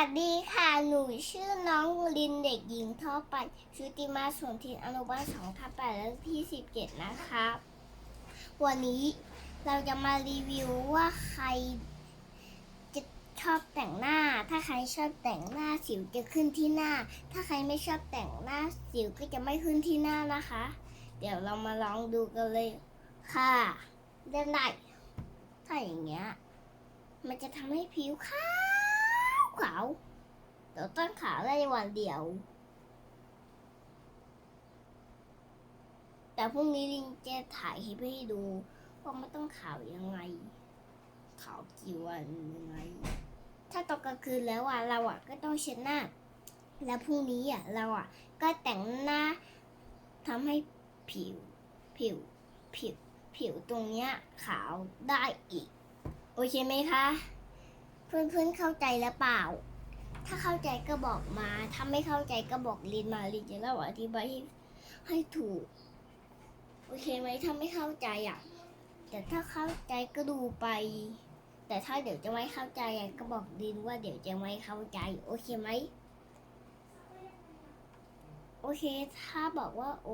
วัสดีค่ะ หนูชื่อน้องลินเด็กหญิงท่อปันชุติมาสนทินอนุบาลสองทับแปดและที่สิบเจ็ดนะคะวันนี้เราจะมารีวิวว่าใครจะชอบแต่งหน้า ถ้าใครชอบแต่งหน้าสิวจะขึ้นที่หน้า ถ้าใครไม่ชอบแต่งหน้าสิวก็จะไม่ขึ้นที่หน้านะคะ เดี๋ยวเรามาลองดูกันเลยค่ะเดินได้ถ้าอย่างเงี้ย มันจะทำให้ผิวขาว ขาวเดี๋ยวต้นขาวได้วันเดียว แต่พรุ่งนี้ลิงจะถ่ายคลิปให้ดูว่ามันต้องขาวยังไง ขาวกี่วันยังไง ถ้าตอนกลางคืนแล้วอะเราอะก็ต้องเช็ดหน้า แล้วพรุ่งนี้อะเราอะก็แต่งหน้าทำให้ผิว ผิว ผิว ผิวตรงเนี้ยขาวได้อีก โอเคไหมคะ เพื่อนๆเข้าใจแล้วเปล่า ถ้าเข้าใจก็บอกมา ถ้าไม่เข้าใจก็บอกลินมาลินจะเล่าอธิบายให้ให้ถูก โอเคไหมถ้าไม่เข้าใจอะ แต่ถ้าเข้าใจก็ดูไป แต่ถ้าเดี๋ยวจะไม่เข้าใจก็บอกลินว่าเดี๋ยวจะไม่เข้าใจ โอเคไหม โอเค ถ้าบอกว่าโอ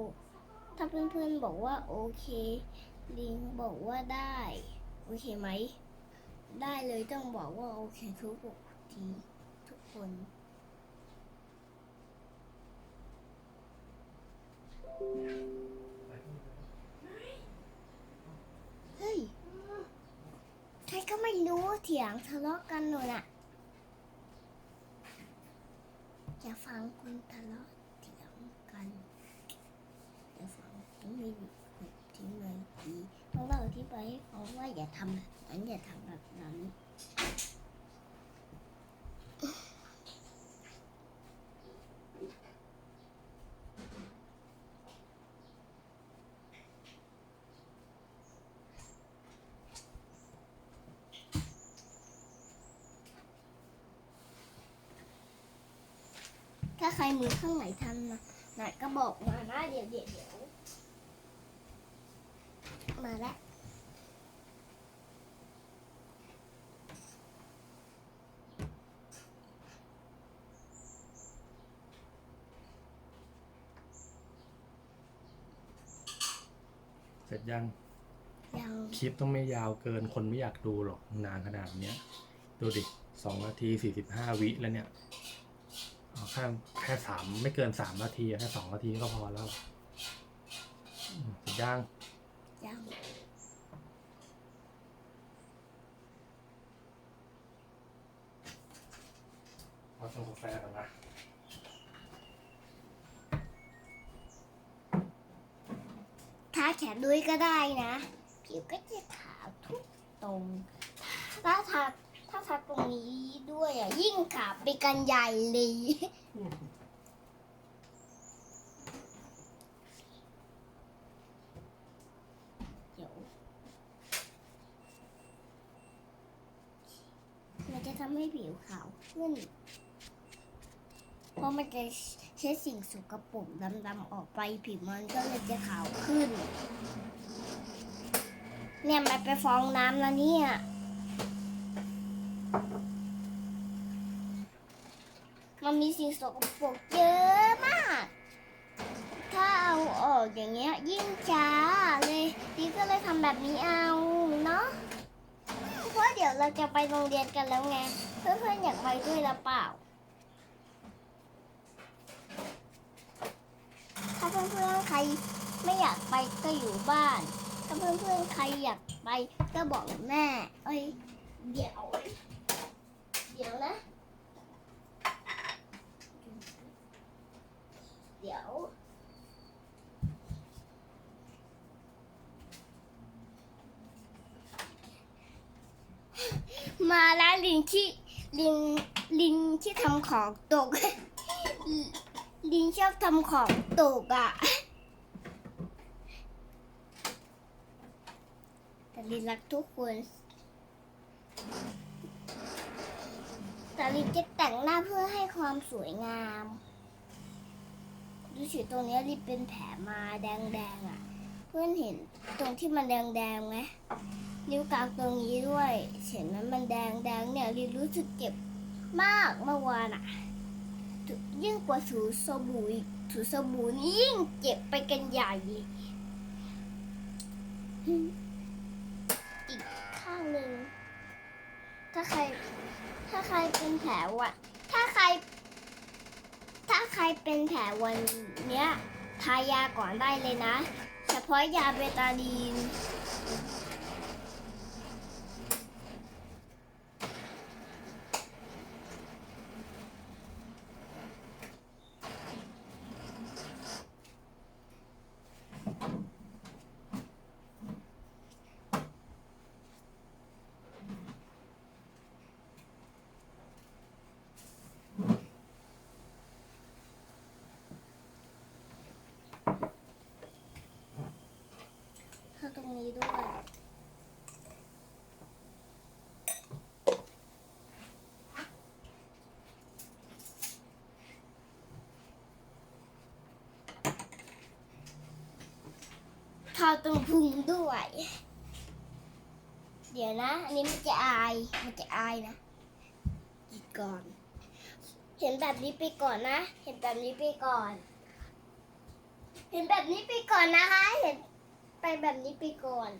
ถ้าเพื่อนๆบอกว่าโอเคลินบอกว่าได้ โอเคไหม ได้เลยต้องบอกว่าโอเคทุกทีทุกคนเฮ้ยใครก็ไม่รู้เถียงทะเลาะกันหนูน่ะจะฟังคนทะเลาะเถียงกันจะฟังต้องมีคนที่ไม่ดี เพราะเราอธิบายให้ฟังว่าอย่าทำแบบนั้นอย่าทำแบบนั้นถ้าใครมือข้างไหนทันนะนก็บอกมานะเดี๋ยวเดี๋ยวเดี๋ยว มาแล้วเสร็จยัง ยัง คลิปต้องไม่ยาวเกินคนไม่อยากดูหรอกนานขนาดเนี้ย ดูดิสองนาทีสี่สิบห้าวิแล้วเนี่ยเอาแค่แค่สามไม่เกินสามนาทีอะแค่สองนาทีก็พอแล้วอืมเสร็จยัง ยังพอชงกาแฟก่อนนะทาแขนด้วยก็ได้นะ ผิวก็จะขาวทุกตรง ถ้าทาถ้าทาตรงนี้ด้วยอะ ยิ่งขาวไปกันใหญ่เลย เดี๋ยวมันจะ ทำให้ผิวขาวขึ้น เพราะมันจะใช้สิ่งสกปรกดำๆออกไปผิวมันก็เลยจะขาวขึ้น เนี่ยมันไปฟองน้ำแล้วเนี่ยมันมีสิ่งสกปรกเยอะมาก ถ้าเอาออกอย่างเงี้ยยิ่งช้าเลยดีก็เลยทำแบบนี้เอาเนาะ เพราะเดี๋ยวเราจะไปโรงเรียนกันแล้วไง เพื่อนๆอยากไปด้วยหรือเปล่า ถ้าเพื่อนๆใครไม่อยากไปก็อยู่บ้าน ถ้าเพื่อนๆใครอยากไปก็บอกแม่ เอ้ย เดี๋ยว เดี๋ยวนะ เดี๋ยว มาแล้วลิงที่ลิงลิงที่ทำของตก ลิงชอบทำของตกอะแต่ลินรักทุกคนแต่ลินจะแต่งหน้าเพื่อให้ความสวยงาม ดูสิตรงนี้ลินเป็นแผลมาแดงๆอะ เพื่อนเห็นตรงที่มันแดงๆไหมนิ้วกลางตรงนี้ด้วยเห็นไหมมันแดงๆเนี่ยลิรู้สึกเจ็บมากเมื่อวานอะยิ่งกว่าถูสบู่อีกถูสบู่นี่ยิ่งเจ็บไปกันใหญ่ อีกข้างหนึ่งถ้าใคร ถ้าใครเป็นแผลวันถ้าใคร ถ้าใครเป็นแผลวันเนี้ยทายาก่อนได้เลยนะ เพาะยาเบตาดีน รงนี้ด้วยเข้าตรงพุงด้วย เดี๋ยวนะ อันนี้มันจะอาย มันจะอายนะหยุดก่อน เห็นแบบนี้ไปก่อนนะ เห็นแบบนี้ไปก่อน เห็นแบบนี้ไปก่อนนะคะ เห็น ไปแบบนี้ไปก่อน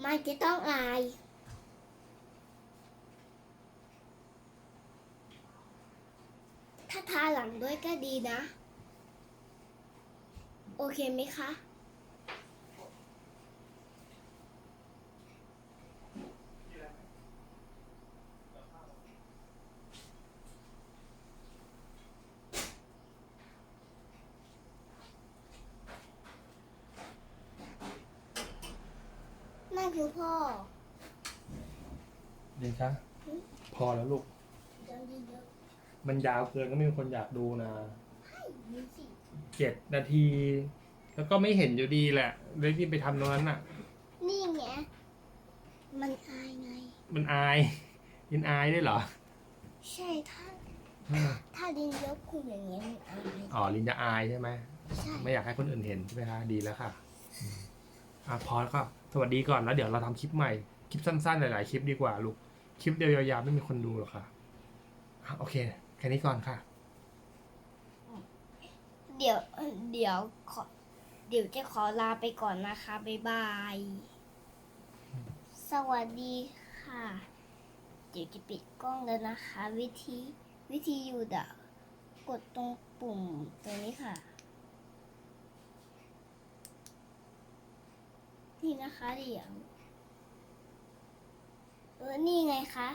ไม่จะต้องอายถ้าทาหลังด้วยก็ดีนะ โอเคไหมคะ คือพ่อดีคะพอแล้วลูก เดี๋ยวดีเดี๋ยวมันยาวเกินก็ไม่มีคนอยากดูนะดูสิเจ็ดนาที แล้วก็ไม่เห็นอยู่ดีแหละเลยที่ไปทำตรงนั้นอะ นี่ไงมันอายไง มันอาย ยินอายด้วยเหรอ ใช่ถ้าถ้าดินยกคุมอย่างเงี้ยมันอายอ๋อลินจะอายใช่ไหม ใช่ไม่อยากให้คนอื่นเห็นใช่ไหมคะ ดีแล้วค่ะอืม อะพอแล้วก็สวัสดีก่อนแล้วเดี๋ยวเราทำคลิปใหม่ คลิปสั้นๆ หลาย ๆ คลิปดีกว่าลูก คลิปเดียวยาวๆไม่มีคนดูหรอกค่ะอะโอเค แค่นี้ก่อนค่ะ เดี๋ยว เดี๋ยวขอเดี๋ยวจะขอลาไปก่อนนะคะ บ๊ายบาย สวัสดีค่ะ เดี๋ยวจะปิดกล้องแล้วนะคะ วิธีวิธีอยู่ดะกดตรงปุ่มตรงนี้ค่ะ นี่นะคะเดี๋ยวเออนี่ไงคะ